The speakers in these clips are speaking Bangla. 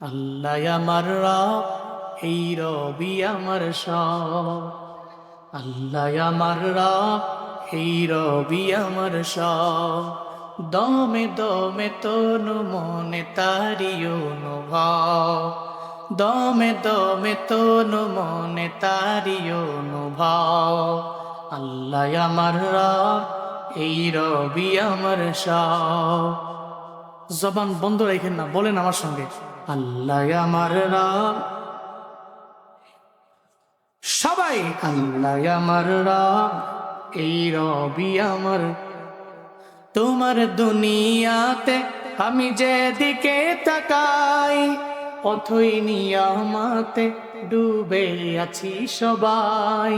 আল্লাহ আমার রব, এই রবি আমার সব। আল্লাহ আমার রব, এই রবি আমার সব। দমে দমে তনু মনে তারি অনুভব। দমে দমে তনু মনে তারি অনুভব। আল্লাহ আমার রব, এই রবি আমার সব। জবান বন্ধ রেখেন না, বলেন আমার সঙ্গে। আল্লাহ আমার রব সবাই আল্লাহ আমার রব এই রবি আমার। তোমার দুনিয়াতে আমি যেদিকে তাকাই অথই নিয়ামাতে ডুবে আছি সবাই।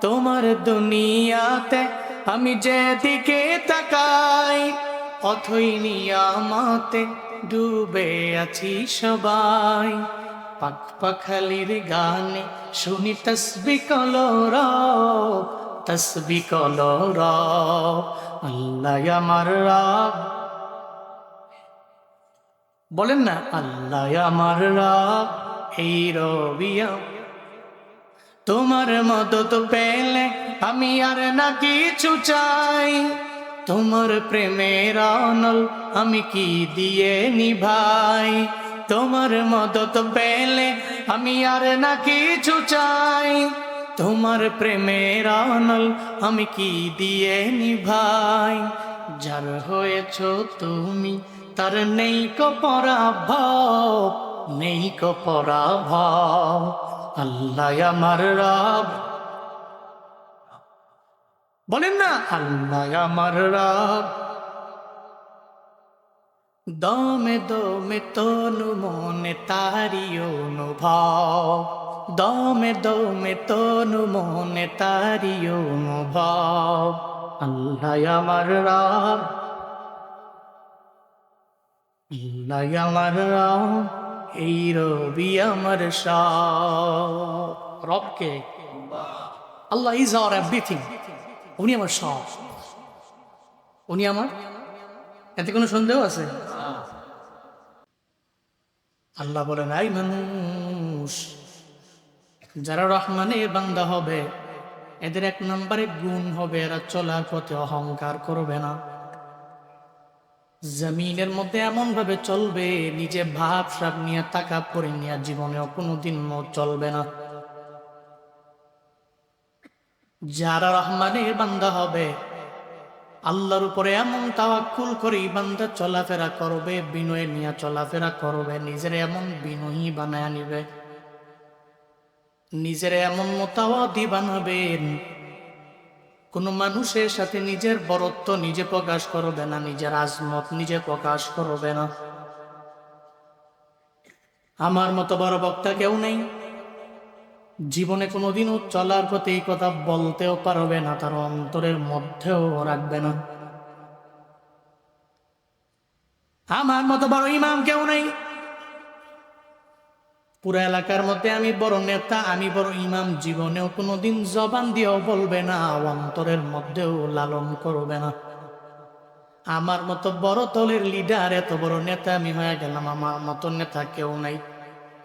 তোমার দুনিয়াতে আমি যেদিকে তাকাই অথই নিয়ামাতে ডুবে আছি সবাই। পাক পাখালির গানে শুনি তসবি কলর তসবি কলর আল্লাহ আমার রব। বলেন না, আল্লাহ আমার রব, এই রবিয়া তোমার মতো তো পেলে আমি আর না কিছু চাই। তোমার প্রেমের অনল আমি কি দিয়ে নিভাই? তোমার মদত পেলে আমি আর না কিছু চাই। তোমার প্রেমের অনল আমি কি দিয়ে নিভাই? যার হয়েছ তুমি তার নেই কপরাভাব নেই কপরাভাব আল্লাহ আমার রব বলেন না। আল্লাহ আমার রব। দমে দমে তনু মনে তারি অনুভব। দমে দমে তনু মনে তারি অনুভব। আল্লাহ আমার রব। আল্লাহ আমার রব, এই রবি আমার সব। রবকে? আল্লাহ ইজ আওয়ার এভরিথিং উনি আমার সব। উনি আমার? এতে কোনো সন্দেহ আছে? আল্লাহ বলেন, আই মানুষ, যারা রহমানের বান্দা হবে, এদের এক নম্বরে গুণ হবে, এরা চলার পথে অহংকার করবে না। জমিনের মধ্যে এমন ভাবে চলবে, নিজে ভাব সাপ নিয়ে টাকা পরে নিয়ে, জীবনেও কোনোদিন চলবে না। যারা রহমানের বান্দা হবে, আল্লাহর উপরে এমন তাওয়াক্কুল করে বান্দা চলাফেরা করবে, বিনয়ে নিয়ে চলাফেরা করবে, নিজের এমন বিনয়ী বানায় নিবে নিজের এমন মোতাওয়াদি বানাবেন কোন মানুষের সাথে নিজের বরত্ব নিজে প্রকাশ করবে না, নিজের আজমত নিজে প্রকাশ করবে না। আমার মতো বড় বক্তা কেউ নেই। জীবনে কোনোদিনও চলার পথে এই কথা বলতেও পারবে না, তার অন্তরের মধ্যেও রাখবে না। আমার মতো বড় ইমাম কেউ নেই। পুরো এলাকার মধ্যে আমি বড় নেতা, আমি বড় ইমাম, জীবনেও কোনোদিন জবান দিয়েও বলবে না, অন্তরের মধ্যেও লালন করবে না। আমার মতো বড় দলের লিডার এত বড় নেতা আমি হয়ে গেলাম, আমার মতো নেতা কেউ নাই।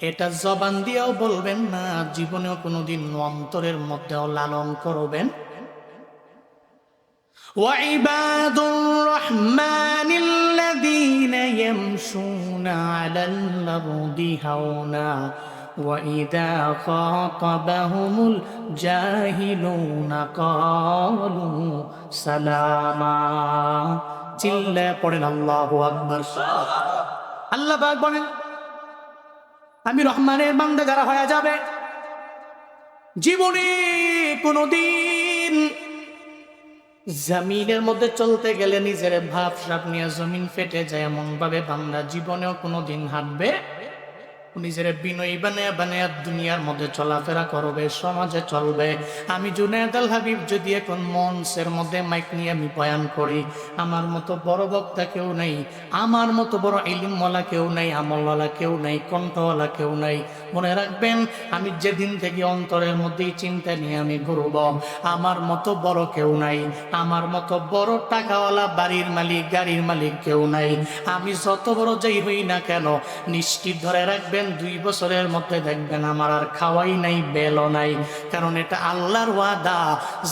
এটা জবান দিয়েও বলবেন না জীবনেও কোনোদিন অন্তরের মধ্যেও লালন করবেন وعباد الرحمن الذين يمشون على الأرض هونا وإذا خاطبهم الجاهلون قالوا سلاما চিল্লা পড়েন আল্লাহু আকবার আল্লাহ পাক বলেন আমি রহমানের বান্দা যারা হয়ে যাবে, জীবনে কোনোদিন জমিনের মধ্যে চলতে গেলে নিজের ভাব সাপ নিয়ে জমিন ফেটে যায় এমন ভাবে বান্দা জীবনেও কোনোদিন হাঁটবে নিজের বিনয়ী বানায় বানায় দুনিয়ার মধ্যে চলাফেরা করবে, সমাজে চলবে। আমি জুনায়দ আল হাবিব যদি এখন মঞ্চের মধ্যে মাইক নিয়ে আমি বয়ান করি, আমার মতো বড় বক্তা কেউ নেই, আমার মতো বড় ইলিমওয়ালা কেউ নেই, আমলওয়ালা কেউ নেই, কণ্ঠওয়ালা কেউ নেই। মনে রাখবেন, আমি যেদিন থেকে অন্তরের মধ্যেই চিন্তা নিয়ে আমি ঘুরব, আমার মতো বড় কেউ নাই, আমার মতো বড় টাকাওয়ালা বাড়ির মালিক, গাড়ির মালিক কেউ নাই। আমি যত বড় যেই হই না কেন, নিশ্চিত ধরে রাখবেন, দুই বছরের মধ্যে দেখবেন আমার আর খাওয়াই নাই, বেলও নাই। কারণ এটা আল্লাহর ওয়াদা,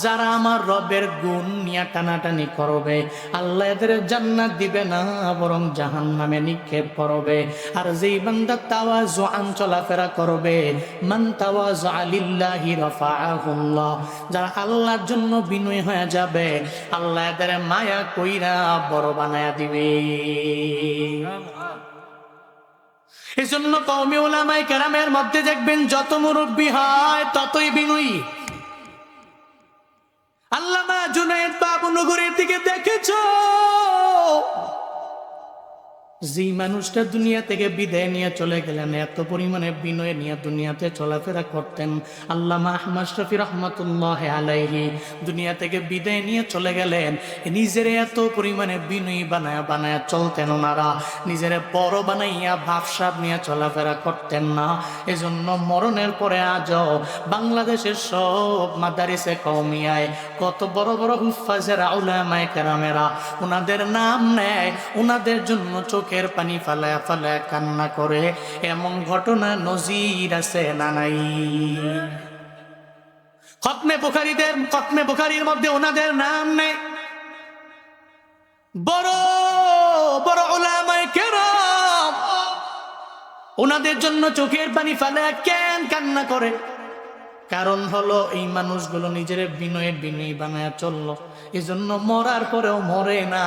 যারা আমার রবের গুণ নিয়ে টানাটানি করবে, আল্লাহ এদের জান্নাত দিবে না, বরং জাহান নামে নিক্ষেপ করবে। আর যেই বান্দা তাওয়াজ আন চলাফেরা করবে আলিল্লাহি রাফাআহুল্লাহ। যারা আল্লাহর জন্য বিনয় হয়ে যাবে, আল্লাহ এদের মায়া কইরা বড় বানায়া দিবে। এই জন্য কৌমি ওলামাই কেরামের মধ্যে দেখবেন, যত মুরব্বী হয় ততই বিনয়ী। আল্লামা জুনায়েদ বাবু নগরের দিকে দেখেছ? যেই মানুষটা দুনিয়া থেকে বিদায় নিয়ে চলে গেলেন, এত পরিমাণে বিনয় নিয়ে দুনিয়াতে চলাফেরা করতেন। আল্লামা আহমদ শফি রহমতুল্লাহ আলাইহি দুনিয়া থেকে বিদায় নিয়ে চলে গেলেন। নিজের এত পরিমাণে বিনয়ী বানায় বানায় চলতেন ওনারা। নিজের বড় বানাইয়া ভাবসাব নিয়ে চলাফেরা করতেন না। এজন্য মরণের পরে আজও বাংলাদেশের সব মাদারিসে কমিয়ায় কত বড় বড় হুফাজেরা উলামায়ে কেরামেরা ওনাদের নাম নেয় ওনাদের জন্য চোখের পানি ফালায় ফালায় কান্না করে, এমন ঘটনা নজির আছে না নাই? খতমে বুখারীদের, খতমে বুখারীর মধ্যে ওনাদের নাম নেই। বড় বড় ওলামায়ে কেরাম, ওনাদের জন্য চোখের পানি ফেলে কেন কান্না করে? কারণ হলো, এই মানুষগুলো নিজের বিনয়ে বিনয়ী বানায় চলল। এই জন্য মরার পরেও মরে না।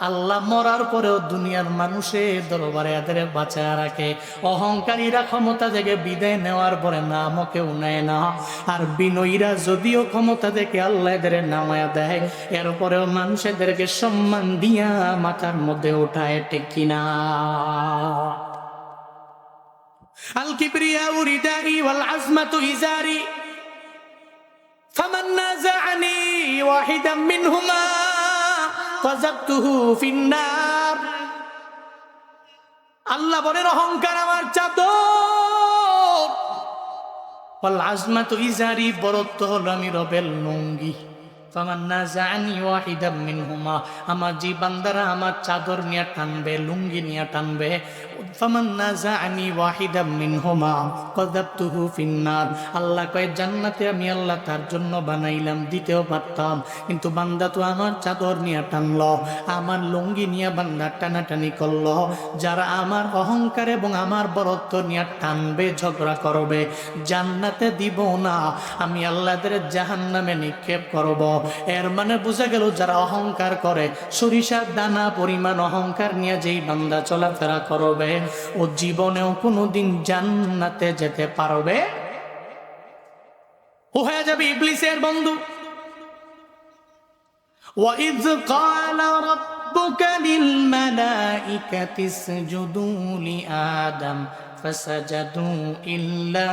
আল্লাহ মরার পরেও দুনিয়ার মানুষের দরবারে এদের বাঁচায় রাখে। অহংকারীরা ক্ষমতা থেকে বিদায় নেওয়ার পরে নামকে উনায় না। আর বিনয়ীরা যদিও ক্ষমতা থেকে আল্লাহ এদের নামায়া দেয় এরপরেও মানুষ এদেরকে সম্মান দিয়া মাথার মধ্যে ওঠায় টেকি না আল উরিদারি ওয়াল আজমাতু আল্লাহ বলেন, অহংকার আমার চাদর। ওয়াল আজমাতু ইজারি, বরত্ব হল আমি রবেল আমার যে বান্দারা আমার চাদর নিয়ে টানবে, লুঙ্গি নিয়ে টানবে ফামান আল্লাহ জান্নাতে আমি আল্লাহ জন্য বানাইলাম, দিতেও পারতাম, কিন্তু অহংকার এবং আমার বরত্ব নিয়ে টানবে, ঝগড়া করবে, জান্নাতে দিব না, আমি আল্লাহদের জাহান নামে নিক্ষেপ করব। এর মানে বোঝা গেল, যারা অহংকার করে, সরিষার দানা পরিমাণ অহংকার নিয়ে যেই বান্দা চলাফেরা করবে ও জীবনেও কোনোদিন জান্নাতে যেতে পারবে ও হয়ে যাবে ইবলিসের বন্ধু وإذ قال ربك للملائكة اسجدوا لآدم فسجدوا إلا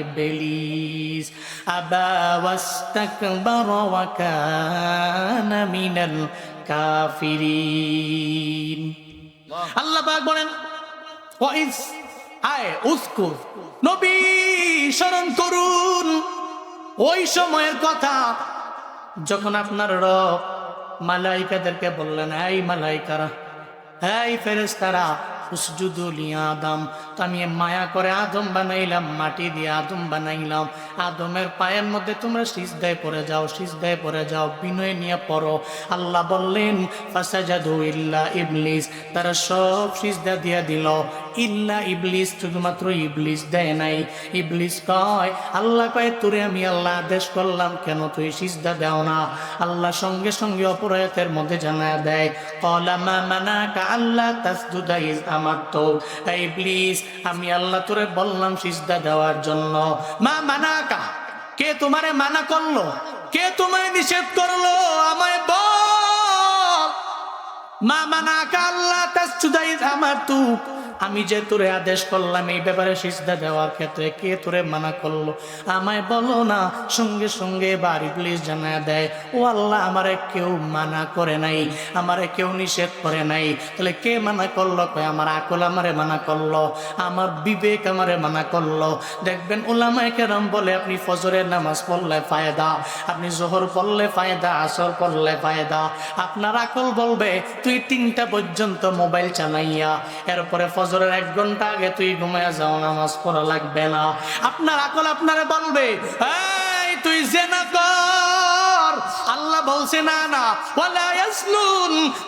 إبليس أبى واستكبر وكان من الكافرين আল্লাহ পাক আয় উস্কুর নবী স্মরণ করুন। ওই সময়ের কথা যখন আপনার রব মালাইকাদেরকে বললেন, এই মালাইকারা, এই ফেরেস্তারা আদম। তো মায়া করে আদম বানাইলাম, মাটি দিয়ে আদম বানাইলাম। আদমের পায়ের মধ্যে তোমরা সিজদায় পড়ে যাও, সিজদায় পড়ে যাও, বিনয় নিয়ে পড়ো। আল্লাহ বললেন ইবলিস তারা সব সিজদা দিয়া দিল। ইল্লা ইবলিস শুধুমাত্র ইবলিস দেয় নাই। ইবলিস কয়, আল্লাহ কয়, তোরে আমি আল্লাহ আদেশ করলাম, কেন তুই সিজদা দেও না? আল্লাহ সঙ্গে সঙ্গে অপরায়তের মধ্যে জানা দেয়। কলামা মানা কা আল্লাহ তাসজুদা ইজ আমার ইবলিস আমি আল্লাহ তোরে বললাম সিজদা দেওয়ার জন্য। মা মানা কা? কে তোমারে মানা করল? কে তোমায় নিষেধ করল? আমায় বল। মা মানা কা আল্লাহ তাসজুদা ইজ আমার তু আমি যে তোরে আদেশ করলাম, এই ব্যাপারে সিজদা দেওয়ার ক্ষেত্রে কে তোরে মানা করল? আমায় বলো না, সঙ্গে সঙ্গে বাড়ি পুলিশ জানায় দেয়, ও আল্লাহ, আমারে কেউ মানা করে নাই, আমারে কেউ নিষেধ করে নাই। তাহলে কে মানা করল? কয়, আমার আকল আমারে মানা করল, আমার বিবেক আমারে মানা করল। দেখবেন ওলামায় কেরাম বলে, আপনি ফজরের নামাজ পড়লে ফায়দা, আপনি জোহর পড়লে ফায়দা, আসর পড়লে ফায়দা। আপনার আকল বলবে, তুই তিনটা পর্যন্ত মোবাইল চালাইয়া, এরপরে ফজরের এক ঘণ্টা আগে তুই ঘুমায় যাও, নামাজ পড়া লাগবে না। আপনার আকল আপনারে বলবে তুই জেনা কর। আল্লাহ বলছে, না না।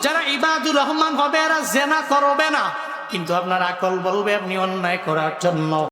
যারা ইবাদুর রহমান হবে, এরা জেনা করবে না। কিন্তু আপনার আকল বলবে, আপনি অন্যায় করার জন্য।